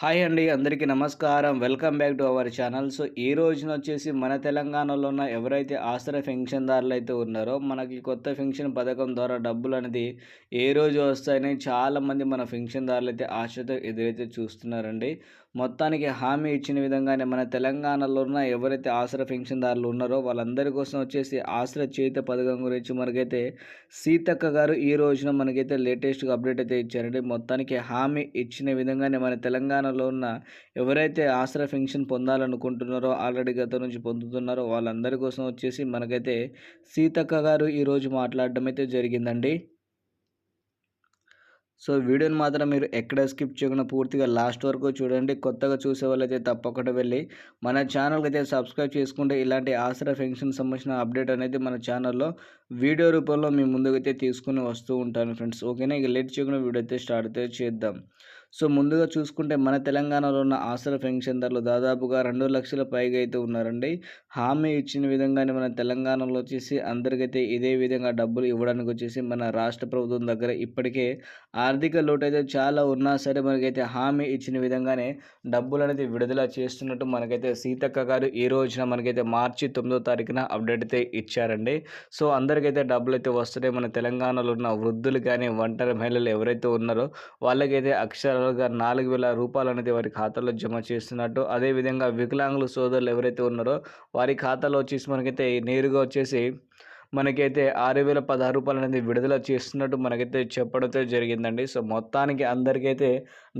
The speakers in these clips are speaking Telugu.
హాయ్ అండి అందరికీ నమస్కారం. Welcome back to our channel. So ఈ రోజున వచ్చేసి మన తెలంగాణలో ఉన్న ఎవరైతే ఆసరా పెన్షన్దారులు అయితే ఉన్నారో మనకి కొత్త పెన్షన్ పథకం ద్వారా డబ్బులు అనేది ఏ రోజు వస్తాయని చాలామంది మన పెన్షన్దారులు అయితే ఆశతో ఎదురైతే చూస్తున్నారండి. మొత్తానికి హామీ ఇచ్చిన విధంగానే మన తెలంగాణలో ఉన్న ఎవరైతే ఆసరా పెన్షన్దారులు ఉన్నారో వాళ్ళందరి కోసం వచ్చేసి ఆసరా చేత పథకం గురించి మనకైతే సీతక్క గారు ఈ రోజున మనకైతే లేటెస్ట్గా అప్డేట్ అయితే ఇచ్చారండి. మొత్తానికి హామీ ఇచ్చిన విధంగానే మన తెలంగాణలో ఉన్న ఎవరైతే ఆసరా పెన్షన్ పొందాలనుకుంటున్నారో ఆల్రెడీ గత నుంచి పొందుతున్నారో వాళ్ళందరి కోసం వచ్చేసి మనకైతే సీతక్క గారు ఈరోజు మాట్లాడడం అయితే జరిగిందండి. సో వీడియోని మాత్రం మీరు ఎక్కడ స్కిప్ చేయకుండా పూర్తిగా లాస్ట్ వరకు చూడండి. కొత్తగా చూసే వాళ్ళైతే తప్పకుండా వెళ్ళి మన ఛానల్కి అయితే సబ్స్క్రైబ్ చేసుకుంటే ఇలాంటి ఆసరా పెన్షన్ సంబంధించిన అప్డేట్ అనేది మన ఛానల్లో వీడియో రూపంలో మీ ముందుకైతే తీసుకుని వస్తూ ఉంటాను ఫ్రెండ్స్. ఓకేనా? ఇక లేట్ చేయకుండా వీడియో అయితే స్టార్ట్ అయితే చేద్దాం. సో ముందుగా చూసుకుంటే మన తెలంగాణలో ఉన్న ఆసరా పెన్షన్దారులు దాదాపుగా రెండు లక్షల పైగా అయితే ఉన్నారండి. హామీ ఇచ్చిన విధంగానే మన తెలంగాణలో వచ్చేసి అందరికైతే ఇదే విధంగా డబ్బులు ఇవ్వడానికి వచ్చేసి మన రాష్ట్ర ప్రభుత్వం దగ్గర ఇప్పటికే ఆర్థిక లోటు అయితే చాలా ఉన్నా సరే మనకైతే హామీ ఇచ్చిన విధంగానే డబ్బులు అనేది విడుదల చేస్తున్నట్టు మనకైతే సీతక్క గారు ఈ రోజున మనకైతే మార్చి తొమ్మిదో తారీఖున అప్డేట్ అయితే ఇచ్చారండి. సో అందరికైతే డబ్బులు అయితే వస్తున్నాయి. మన తెలంగాణలో ఉన్న వృద్ధులు కానీ ఒంటరి మహిళలు ఎవరైతే ఉన్నారో వాళ్ళకైతే అక్షర నెలలుగా నాలుగు వేల రూపాయలు అనేది వారి ఖాతాలో జమ చేస్తున్నట్టు. అదేవిధంగా వికలాంగుల సోదరులు ఎవరైతే ఉన్నారో వారి ఖాతాలో వచ్చేసి మనకైతే నేరుగా వచ్చేసి మనకైతే ఆరు వేల పదహారు రూపాయలు అనేది విడుదల చేస్తున్నట్టు మనకైతే చెప్పడంతో జరిగిందండి. సో మొత్తానికి అందరికైతే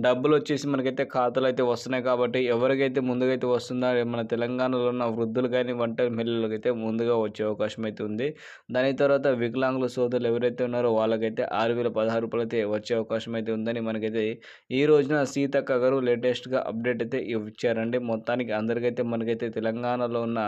డబ్బులు వచ్చేసి మనకైతే ఖాతాలు అయితే వస్తున్నాయి కాబట్టి ఎవరికైతే ముందుకైతే వస్తుందో మన తెలంగాణలో ఉన్న వృద్ధులు కానీ వంట మహిళలకు అయితే ముందుగా వచ్చే అవకాశం అయితే ఉంది. దాని తర్వాత వికలాంగుల సోదరులు ఎవరైతే ఉన్నారో వాళ్ళకైతే ఆరు వేల పదహారు రూపాయలు అయితే వచ్చే అవకాశం అయితే ఉందని మనకైతే ఈ రోజున సీతక్క గారు లేటెస్ట్గా అప్డేట్ అయితే ఇచ్చారండి. మొత్తానికి అందరికైతే మనకైతే తెలంగాణలో ఉన్న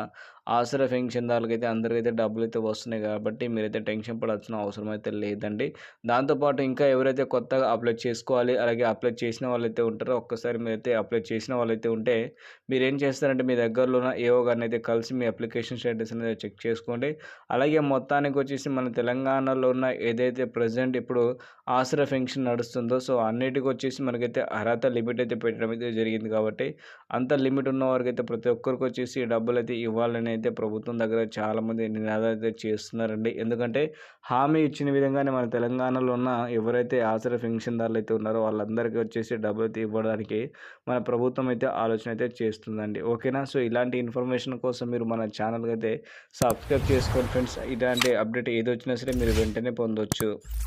ఆసరా పెన్షన్దారులకి అయితే అందరికైతే డబ్బులు అయితే వస్తున్నాయి కాబట్టి మీరైతే టెన్షన్ పడాల్సిన అవసరం అయితే లేదండి దాంతోపాటు ఇంకా ఎవరైతే కొత్తగా అప్లై చేసుకోవాలి అలాగే అప్లై చేసిన వాళ్ళైతే ఉంటారో ఒక్కసారి మీరైతే అప్లై చేసిన వాళ్ళైతే ఉంటే మీరు ఏం చేస్తారంటే మీ దగ్గరలో ఉన్న ఏవో గారిని అయితే కలిసి మీ అప్లికేషన్ స్టేటస్ అనేది చెక్ చేసుకోండి. అలాగే మొత్తానికి వచ్చేసి మన తెలంగాణలో ఉన్న ఏదైతే ప్రజెంట్ ఇప్పుడు ఆసరా పెన్షన్ నడుస్తుందో సో అన్నిటికి వచ్చేసి మనకైతే అర్హత లిమిట్ అయితే పెట్టడం అయితే జరిగింది కాబట్టి అంత లిమిట్ ఉన్న వారికి అయితే ప్రతి ఒక్కరికి వచ్చేసి డబ్బులు అయితే ఇవ్వాలని అయితే ప్రభుత్వం దగ్గర చాలామంది నినాదాలు అయితే చేస్తున్నారండి. ఎందుకంటే హామీ ఇచ్చిన విధంగానే మన తెలంగాణలో ఉన్న ఎవరైతే ఆసరా పెన్షన్దారులు అయితే ఉన్నారో వాళ్ళందరికీ వచ్చేసి డబ్బులు అయితే ఇవ్వడానికి మన ప్రభుత్వం అయితే ఆలోచన అయితే చేస్తుందండి. ఓకేనా? సో ఇలాంటి ఇన్ఫర్మేషన్ కోసం మీరు మన ఛానల్కి అయితే సబ్స్క్రైబ్ చేసుకోండి ఫ్రెండ్స్. ఇలాంటి అప్డేట్ ఏది వచ్చినా సరే మీరు వెంటనే పొందొచ్చు.